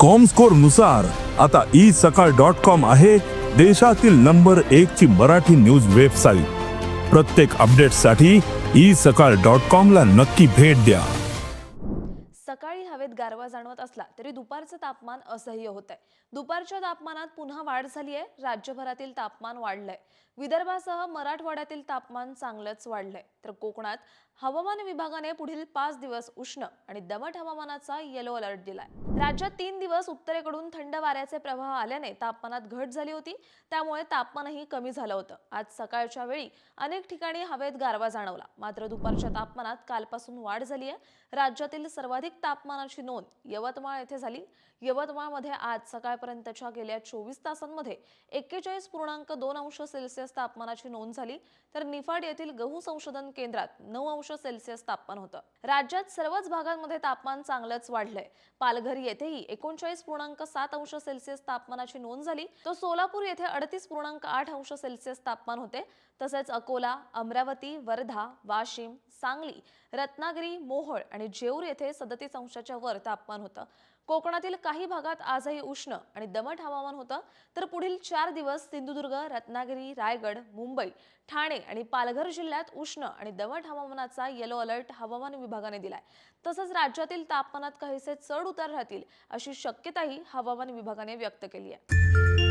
कॉमस्कोरनुसार आता ई सकाळ dot com आहे देशातील नंबर एक ची मराठी न्यूज वेबसाईट प्रत्येक अपडेटसाठी ई सकाळ डॉट कॉम ला नक्की भेट द्या. सकाळी हवेत गारवा जाणवत असला तरी दुपारचं तापमान असह्य होत आहे दुपारच्या तापमानात पुन्हा वाढ झाली आहे राज्यभरातील तापमान वाढलंय. विदर्भासह मराठवाड्यातील तापमान चांगलंच वाढलंय. तर कोकणात हवामान विभागाने पुढील पाच दिवस उष्ण आणि दमट हवामानाचा येलो अलर्ट दिलाय. राज्यात तीन दिवस उत्तरेकडून थंड वाऱ्याचे प्रवाह आल्याने तापमानात घट झाली होती. त्यामुळे तापमानही कमी झालं होतं. आज सकाळच्या वेळी अनेक ठिकाणी हवेत गारवा जाणवला. मात्र दुपारच्या तापमानात कालपासून वाढ झाली आहे राज्यातील सर्वाधिक तापमानाची नोंद यवतमाळ येथे झाली. यवतमाळमध्ये आज सकाळपर्यंतच्या गेल्या चोवीस तासांमध्ये एक्केचाळीस पूर्णांक दोन अंश सेल्सिअस तापमानाची नोंद झाली. तर निफाड येथील गहू संशोधन केंद्रात नऊ अंश सेल्सिअस तापमान होतं. राज्यात सर्वच भागांमध्ये तापमान चांगलंच वाढलंय. पालघर येथेही एकोणचाळीस पूर्णांक सात अंश सेल्सिअस तापमानाची नोंद झाली. तर सोलापूर येथे अडतीस पूर्णांक आठ अंश सेल्सिअस तापमान होते. तसेच अकोला अमरावती वर्धा वाशिम सांगली रत्नागिरी मोहोळ आणि जेऊर येथे सदतीस अंशाच्या वर तापमान होतं. कोकणातील काही भागात आजही उष्ण आणि दमट हवामान होतं. तर पुढील चार दिवस सिंधुदुर्ग रत्नागिरी रायगड मुंबई ठाणे आणि पालघर जिल्ह्यात उष्ण आणि दमट हवामानाचा येलो अलर्ट हवामान विभागाने दिलाय. तसंच राज्यातील तापमानात काहीसे चढ उतार राहतील अशी शक्यताही हवामान विभागाने व्यक्त केली आहे.